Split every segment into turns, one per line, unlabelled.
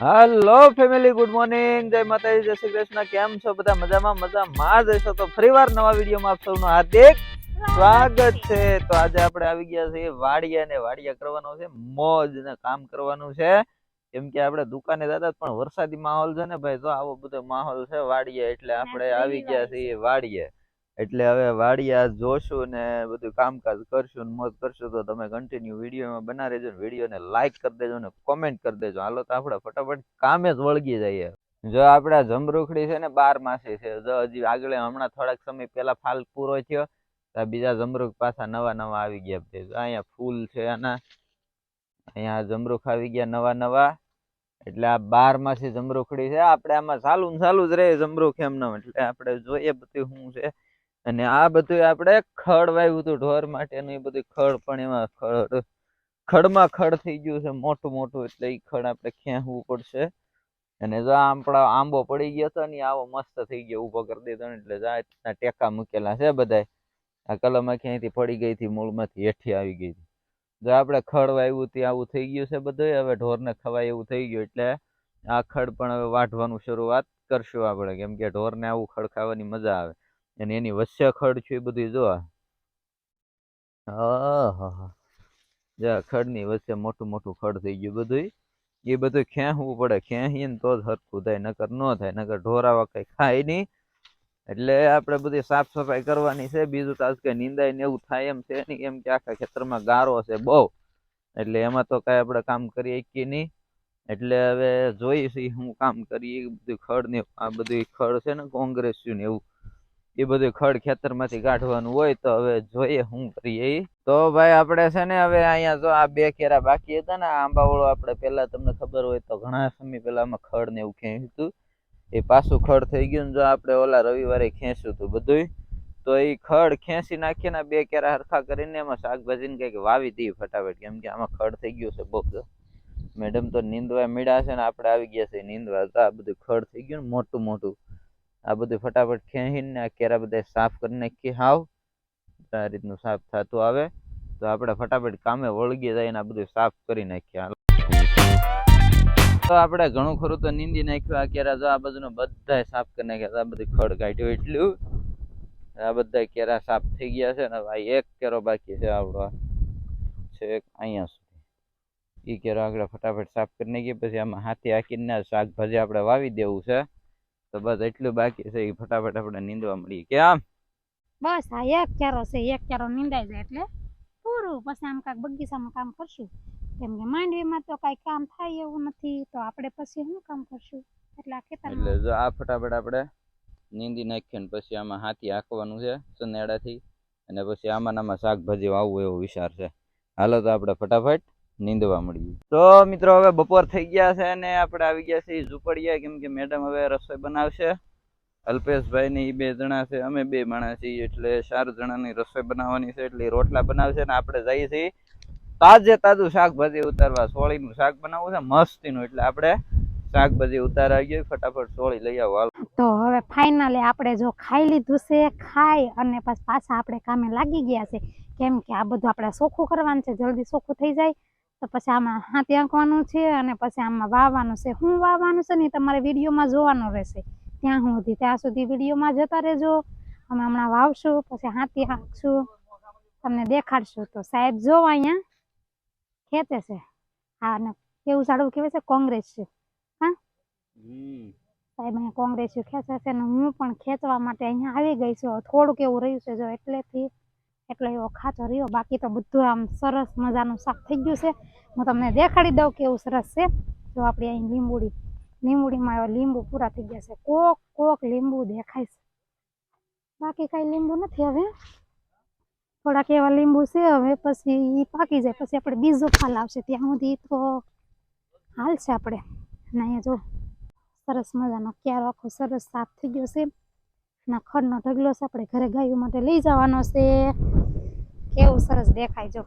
Hello family good morning જય માતાજી જય શ્રી કૃષ્ણ. કેમ છો બધા? મજામાં? મજામાં જ હશો. તો ફરીવાર નવા વિડીયોમાં આપ સૌનું હાર્દિક સ્વાગત છે. તો આજે આપણે આવી ગયા છીએ વાડિયા ને વાડિયા કરવાનો છે. મોજ ને કામ કરવાનું છે. કેમ કે આપણે દુકાને દાદા પણ વરસાદી માહોલ છે ને ભાઈ તો આવો બધો માહોલ છે વાડિયા. એટલે આપણે આવી ગયા છીએ વાડિયે. એટલે હવે વાડિયા જોશું ને બધું કામકાજ કરશું ને મોજ કરશું તો તમે કન્ટિન્યુ વિડીયોમાં બના રહેજો ને વિડીયોને લાઈક કરી દેજો ને કોમેન્ટ કરી દેજો. હાલો તો આપણે ફટાફટ કામે જ વળગી જઈએ. જો આપણા જમરૂખડી છે ને બાર માસી છે. જો હજી આગળ હમણાં થોડાક સમય પહેલા ફાલ પૂરો થયો, તો બીજા જમરૂખ પાછા નવા નવા આવી ગયા છે. અહીંયા ફૂલ છે આના. અહીંયા જમરૂખ આવી ગયા નવા નવા. એટલે આ બાર માસી જમરૂખડી છે. આપણે આમાં ચાલુ ને ચાલુ જ રહે જમરૂખ એમને. એટલે આપણે જોઈએ બધું શું છે. અને આ બધું આપણે ખડ વાવ્યું હતું ઢોર માટેનું, એ બધું ખડ પણ એમાં ખડ ખડમાં ખડ થઈ ગયું છે, મોટું મોટું, એટલે એ ખડ આપણે ખેંચવું પડશે. અને જો આપણા આંબો પડી ગયો હતો ને આવો મસ્ત થઈ ગયો, ઊભો કરી દીધો ને, એટલે જો આ ટેકા મૂકેલા છે બધાય. આ કલમ ક્યાંયથી પડી ગઈ હતી, મૂળમાંથી હેઠી આવી ગઈ હતી. જો આપણે ખડ વાવ્યું તે આવું થઈ ગયું છે બધું હવે ઢોરને ખવાય એવું થઈ ગયું, એટલે આ ખડ પણ હવે વાઢવાનું શરૂઆત કરશું આપણે, કેમ કે ઢોરને આવું ખડ ખાવાની મજા આવે. અને એની વચ્ચે ખડ છે એ બધું જો આ ખડની વચ્ચે મોટું મોટું ખડ થઈ ગયું બધું એ બધું ખેંચવું પડે. ખેંચીએ ને તો જ હરખું થાય, નકર ન થાય, નકર ઢોરાવા કઈ ખાય નહીં. એટલે આપણે બધી સાફ સફાઈ કરવાની છે. બીજું તો આજ નિંદાય ને એવું થાય એમ છે નહીં. એમ કે આખા ખેતરમાં ગારો છે બહુ. એટલે એમાં તો કઈ આપણે કામ કરી શકીએ નહીં. એટલે હવે જોઈએ છીએ હું કામ કરીએ. બધું ખડ ને આ બધું ખડ છે ને કોંગ્રેસ્યું ને એવું. એ બધું ખડ ખેતરમાંથી કાઢવાનું હોય તો હવે જોઈએ શું કરીએ. તો ભાઈ આપણે છે ને હવે અહીંયા જો આ બે કેરા બાકી હતા ને આંબાવાળો આપણે પહેલા તમને ખબર હોય તો ઘણા સમય પહેલા આમાં ખડ ને એવું ખેંચ્યું હતું એ પાછું ખડ થઈ ગયું ને જો આપણે ઓલા રવિવારે ખેંચ્યું હતું બધુંય, તો એ ખડ ખેંચી નાખીને ને બે કેરા હરખા કરીને એમાં શાકભાજીને કંઈક વાવી દઈએ ફટાફટ, કેમ કે આમાં ખડ થઈ ગયું છે બહુ મેડમ તો નીંદવા મીડા છે ને, આપણે આવી ગયા છે નીંદવા. તો આ બધું ખડ થઈ ગયું ને, મોટું મોટું. આ બધું ફટાફટ ખેંચીને આ કેરા બધા સાફ કરી નાખીએ. હાવ. આ રીતનું સાફ થતું આવે. તો આપણે ફટાફટ કામે વળગી જઈને આ બધું સાફ કરી નાખીએ. તો આપણે ઘણું ખરું તો નીંદી નાખ્યું. આ કેરા જો આ બાજુનો બધાય સાફ કરી નાખ્યા આ બધું ખડ કાઢ્યું એટલું. આ બધા કેરા સાફ થઈ ગયા છે ને ભાઈ, એક કેરો બાકી છે આપણો. છેક અહીંયા સુધી. એ કેરો આગળ ફટાફટ સાફ કરી નાખીએ. પછી આમાં હાથી હાકીને શાકભાજી આપણે વાવી દેવું છે. તો બસ એટલું બાકી છે એ ફટાફટ આપણે નીંદવા મળીએ. કેમ
બસ આ એક ચારો છે એક ચારો નીંદાઈ જાય એટલે પૂરું. પછી આમ કાંઈક બગીચામાં કામ કરશું. કેમ કે માંડવીમાં તો કાંઈ કામ થાય એવું નથી તો આપણે પછી શું કામ કરશું? એટલે આ
એટલે જો આ ફટાફટ આપણે નીંદી નાખીએ ને પછી આમાં હાથી હાંકવાનું છે સનેડાથી અને પછી આમાં ને આમાં શાકભાજી વાવવું એવો વિચાર છે. હાલો તો આપણે ફટાફટ નીંદવા મળીએ. તો મિત્રો હવે બપોર થઈ ગયા છે અને આપણે આવી ગયા છીએ ઝૂંપડીએ કેમ કે મેડમ હવે રસોઈ બનાવશે. અલ્પેશભાઈ ને એ બે જણા છે અમે બે માણસ છીએ એટલે ચાર જણાની રસોઈ બનાવવાની છે એટલે રોટલા બનાવશે ને આપણે જઈએ છીએ તાજે તાજું શાકભાજી ઉતારવા. સોળીનું શાક બનાવવું છે મસ્તીનું એટલે આપણે શાકભાજી ઉતારા ગયું ફટાફટ સોળી લઈ આવો. હાલ.
તો હવે ફાઇનલી આપણે જો ખાઈ લીધું છે ખાઈ અને પાછા આપણે કામે લાગી ગયા છે. કેમ કે આ બધું આપણે સોખું કરવાનું છે જલ્દી સોખું થઈ જાય. તો પછી આમાં હાથી આંકવાનું છે અને પછી આમાં વાવવાનું છે. શું વાવવાનું છે ને તમારે વિડીયોમાં જોવાનું રહેશે. ત્યાં સુધી ત્યાં સુધી વિડીયોમાં જતા રહેજો. અમે હમણાં વાવશું પછી હાથી હાંકશું તમને દેખાડશું. તો સાહેબ જો અહીંયા ખેતે છે. હા અને કેવું સારું કહેવાય છે કોંગ્રેસ છે. સાહેબ અહીંયા કોંગ્રેસ ખેંચે છે ને હું પણ ખેંચવા માટે અહીંયા આવી ગઈ છું. થોડુંક એવું રહ્યું છે જો એટલેથી. એટલો એવો ખાચો રહ્યો. બાકી તો બધું આમ સરસ મજાનું શાક થઈ ગયું છે. હું તમને દેખાડી દઉં કેવું સરસ છે. જો આપણી અહીં લીંબુડી. લીંબુડીમાં એવા લીંબુ પૂરા થઈ ગયા છે. કોક કોક લીંબુ દેખાય છે. બાકી કાંઈ લીંબુ નથી હવે. થોડાક એવા લીંબુ છે હવે, પછી એ પાકી જાય. પછી આપણે બીજો ફાલ આવશે. ત્યાં સુધી તો હાલશે આપણે. અને અહીંયા જો સરસ મજાનો ક્યારો આખો સરસ સાફ થઈ ગયો છે. ના ખડનો ઢગલો છે, આપણે ઘરે ગાયો માટે લઈ જવાનો છે. કેવું સરસ દેખાય જો.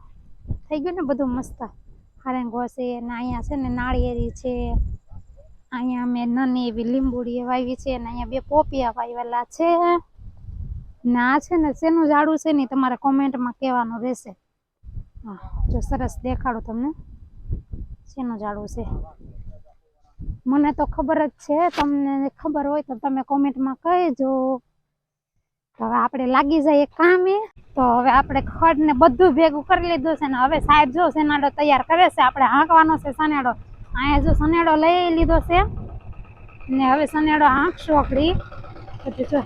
થઈ ગયું ને બધું મસ્ત. હારેંગો છે ને અહીંયા છે ને નાળિયેરી છે. અહીંયા મેં નાની એવી લીંબુડી વાવી છે ને અહીંયા બે પોપિયા વાવેલા છે. ને છે ને શેનું ઝાડું છે ને તમારે કોમેન્ટમાં કહેવાનું રહેશે. હા, જો સરસ દેખાડું તમને. શેનું ઝાડું છે? મને તો ખબર જ છે, તમને ખબર હોય તો તમે કોમેન્ટમાં કહેજો. તો હવે આપણે લાગી જઈએ કામે. તો હવે આપણે ખડ ને બધું ભેગું કરી લીધું છે ને હવે સાહેબ જો સનેડો તૈયાર કરે છે, આપણે હાંકવાનો છે સનેડો અહીંયા જો સનેડો લઈ લીધો છે. ને હવે સનેડો હાંકશો આપણી. પછી જો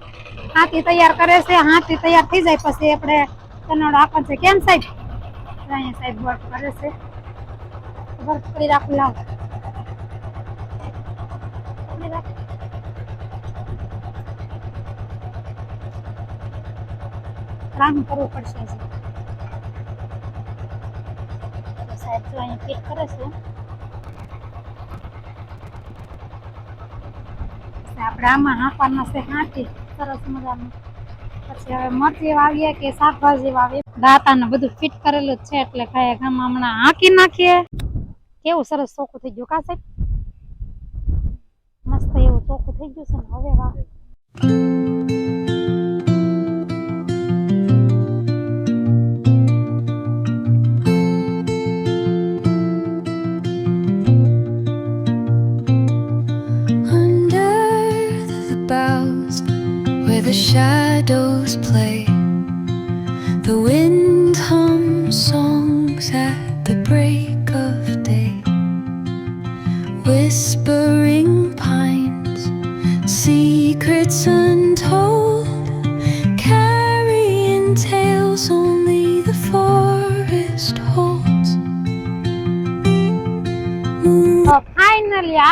હાથી તૈયાર કરે છે, હાથી તૈયાર થઈ જાય પછી આપણે સનેડો હાંકવાનો છે. કેમ સાહેબ? અહીંયા સાહેબ વર્ક કરે છે. વર્ક કરી રાખું, લાવ. રાખ. કામ કરવું પડશે. સાહેબ, જો ફિટ કરે છે. આપણે આમાં હાંકવાના છે હાંકી. સરસ મજાનું. પછી હવે મરચી વાવીએ કે શાકભાજી વાવીએ દાંતાને બધું ફિટ કરેલું જ છે, એટલે કાંઈ આમાં હમણાં હાંકી નાખીએ. કેવું સરસ ચોખ્ખું થઈ ગયું, કા સાહેબ? મસ્ત એવું ચોખ્ખું થઈ ગયું છે ને, હવે વાવ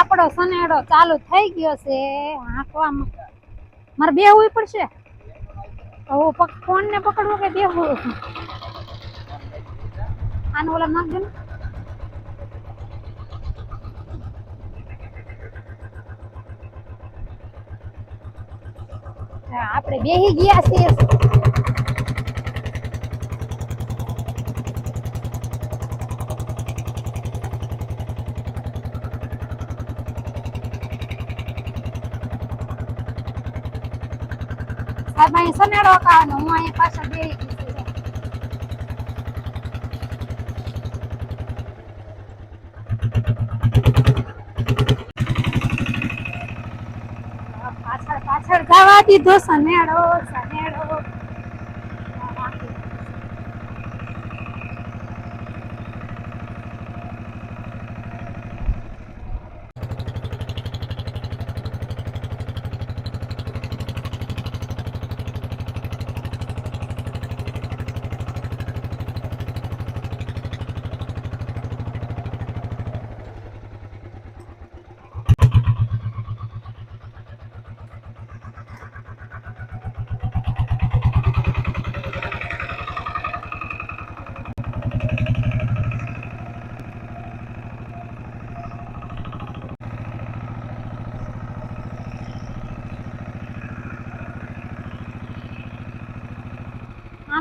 આપણો સનેડો ચાલુ થઈ ગયો છે હાંકવામાં મારે બેહવું પડશે. તો ફોન ને પકડવું કે બેહવું? આને ઓલા નાખજો ને. આપણે બેહી ગયા છીએ. અહીં સનેડો કાવાનો હું અહીં પાછળ છું. પાછળ પાછળ જવા દીધો સનેડો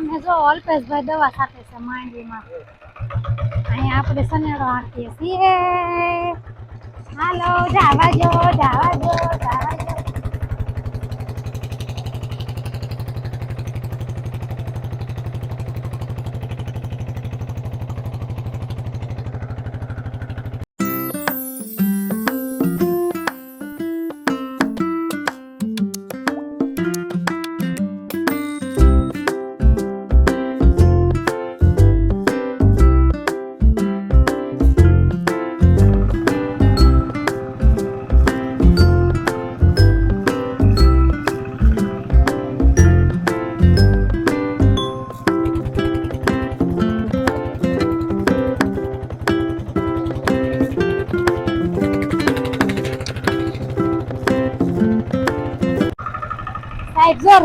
આમે જો અલ્પેશભાઈ દવા સાથે છે માંડવીમાં અહીંયા આપણે સનેડો હાંકીએ છીએ હાલો, જાવા જો જાવા જો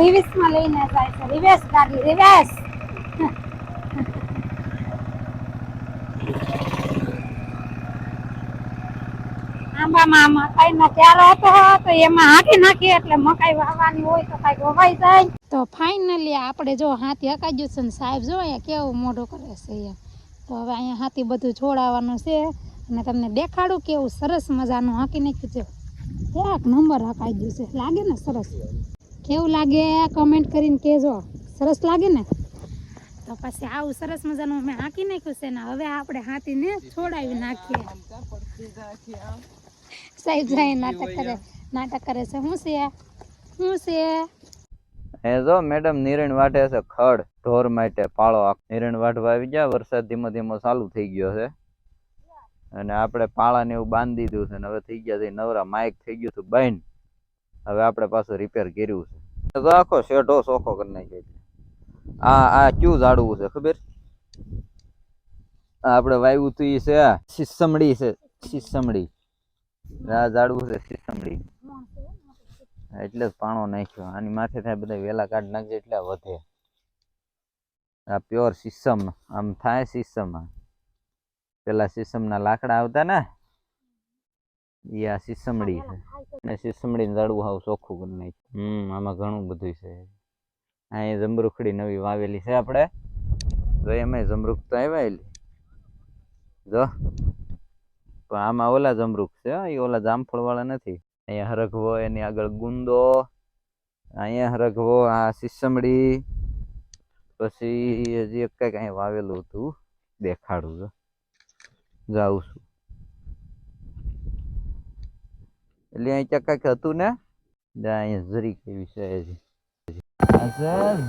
સાહેબ રિવેસમાં લઈને જાય છે. રિવેસ ગાડી રિવેસ આંબામાં આમાં મકાઈ નો ક્યારો હતો તો એમાં હાંકી નાખીએ એટલે મકાઈ વાવવાની હોય તો કંઈક વવાઈ જાય. તો ફાઇનલી આપણે જો હાથી હકાઈ ગયું છે ને સાહેબ જો અહીંયા કેવું મોઢું કરે છે અહીંયા. તો હવે અહીંયા હાથી બધું છોડાવવાનું છે અને તમને દેખાડું કેવું સરસ મજાનું હાંકી નાખ્યું છે. એક નંબર હકાઈ ગયું છે. લાગે ને સરસ? કેવું લાગે કમેન્ટ કરીને કહેજો. સરસ લાગે ને? તો પછી આવું સરસ મજાનું અમે હાંકી નાખ્યું છે ને હવે આપણે હાથીને છોડાવી નાખીએ. સાહેબ જાય નાટક કરે નાટક કરે છે. શું છે? શું છે?
એ જો મેડમ નિરણ વાટે છે ખડ ઢોર માટે પાળો નિરણ વાટવા આવી ગયા વરસાદ ધીમો ધીમો ચાલુ થઈ ગયો છે. અને આપણે પાળાને એવું બાંધી દીધું છે ને હવે થઈ ગયા છે નવરા. માઇક થઈ ગયું હતું બંધ. હવે આપણે પાછું રિપેર કર્યું છે. તો આખો શેઢો સોખો કરી નાખ્યો છે. આ આ ક્યુ ઝાડવું છે, ખબર? આપણે વાવ્યું તું એ છે સિસમડી છે સિસમડી આ ઝાડવું છે સિસમડી એટલે જ પાણો નાખ્યો. આની માથે થાય બધા વેલા કાઢ નાખજે એટલે વધે. આ પ્યોર સીસમ આમ થાય સીસમ. પેલા સીસમના લાકડા આવતા ને ઈ આ સીસમડી છે. અને સીસમડી ઝાડવું હાવ ચોખ્ખું કરી નાખ્યું. હમ આમાં ઘણું બધું છે. અહીંયા જમરૂખડી નવી વાવેલી છે આપણે. તો એમાં જમરૂખ તો આવેલી જો. પણ આમાં ઓલા જમરૂખ છે એ ઓલા જામફળ વાળા નથી. અહીંયા હરઘવો એની આગળ ગુંદો. અહીંયા હરઘવો આ સીસમડી પછી હજી એક કંઈક અહીંયા વાવેલું હતું દેખાડું જો. જાઉં છું. એટલે અહીં ક્યાંક હતું ને? અહીંયા જરી કેવી છે હજી.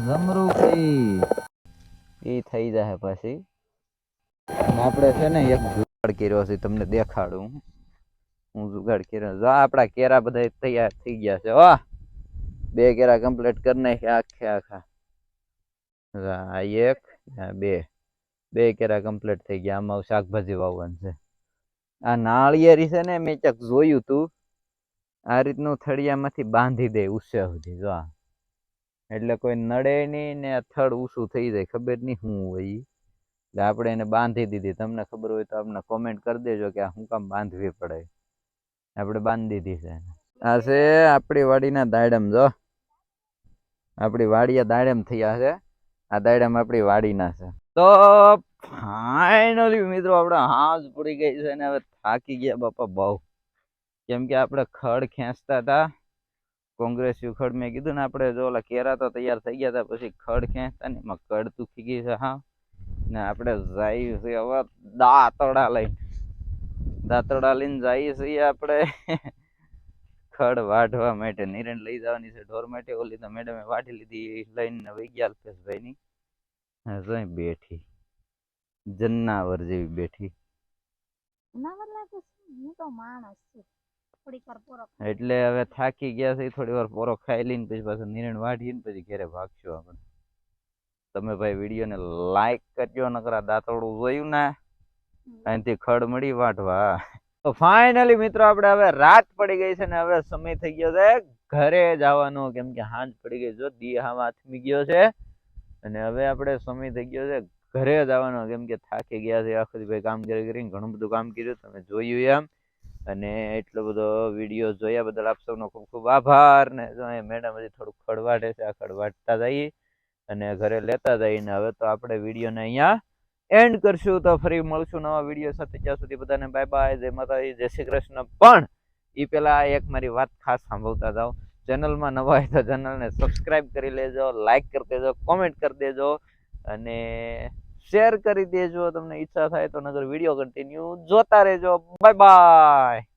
જમરૂખી એ થઈ જાય પછી. આપણે છે ને એક જુગાડ કર્યો છે, તમને દેખાડું. હું જુગાડ કર્યો. જો આપણા કેરા બધા તૈયાર થઈ ગયા છે વાહ બે કેરા કમ્પ્લીટ કરી નાખ્યા, આખે આખા. આ એક બે. બે કેરા કમ્પ્લીટ થઈ ગયા. આમાં શાકભાજી વાવવાનું છે. આ નાળિયેરી છે ને, મેં ચક જોયું તું. આ રીતનું થળિયામાંથી બાંધી દે ઉસે સુધી, જો. એટલે કોઈ નડે નહીં ને થડ ઊંચું થઈ જાય, ખબર નહીં શું હોય. એટલે આપણે એને બાંધી દીધી. તમને ખબર હોય તો અમને કોમેન્ટ કરી દેજો કે આ શું કામ બાંધવી પડે. આપણે બાંધી દીધી છે આ છે આપણી વાડીના દાડમ, જો. આપણી વાડીયા દાડમ થયા છે. આ દાડમ આપણી વાડીના છે. તો ફાઇનલી મિત્રો, આપણે હાજ પડી ગઈ છે ને હવે થાકી ગયા બાપા બહુ. કેમ કે આપણે ખડ ખેંચતા હતા. કોંગ્રેસ ખડ મેં કીધું ને આપણે જો ઓલા કેરા તો તૈયાર થઈ ગયા હતા, પછી ખડ ખેંચતા ને એમાં કડ તૂકી ગઈ છે, હા. ને આપણે જઈએ છીએ હવે દાંતડા લઈને. દાંતડા લઈને જઈએ છીએ આપણે. ખડ વાઢવા માટે નિરણ લઈ જવાની છે, ઢોર માટે. ઓલી તો મેડમે વાઢી લીધી લઈને વહી ગયા અલ્પેશભાઈની. જોઈ બેઠી. જન્નાવર જેવી બેઠી.
જન્નાવર લાગે છે હું તો માણસ છું. થોડીક વાર પોરો
એટલે હવે થાકી ગયા છે થોડી વાર પોરો ખાઈ લઈને પછી પાછો નિરણ વાઢીને પછી ઘરે ભાગશું આપણે. તમે ભાઈ વિડીયોને લાઈક કરજો નકરા દાંતરડું જોયું ને અહીંથી ખડ મળી વાટવા તો ફાઇનલી મિત્રો આપણે હવે રાત પડી ગઈ છે ને હવે સમય થઈ ગયો છે ઘરે જવાનો. કેમ કે હાંજ પડી ગઈ જો દી હામાં આથમી ગયો છે. અને હવે આપણે સમય થઈ ગયો છે ઘરે જવાનો. કેમ કે થાકી ગયા છે આખો ભાઈ કામ કરી કરીને ઘણું બધું કામ કર્યું તમે જોયું એમ. અને એટલો બધો વીડિયો જોયા બદલ આપ સૌનો ખૂબ ખૂબ આભાર. ને જો અહીં મેડમ હજી થોડુંક ખડવાટે છે, આ ખડવાટતા જઈએ અને ઘરે લેતા જઈએ. ને હવે તો આપણે વિડીયોને અહીંયા એન્ડ કરશું. તો ફરી મળશું નવા વીડિયો સાથે. ત્યાં સુધી બધાને બાય બાય જય માતાજી, જય શ્રી કૃષ્ણ. પણ એ પેલા એક મારી વાત ખાસ સાંભળતા જાઓ. ચેનલમાં નવા હોય તો ચેનલને સબસ્ક્રાઈબ કરી લેજો લાઈક કરી દેજો કોમેન્ટ કરી દેજો અને શેર કરી દેજો. તમને ઈચ્છા થાય તો નગર વીડિયો કન્ટિન્યુ જોતા રહેજો. Bye bye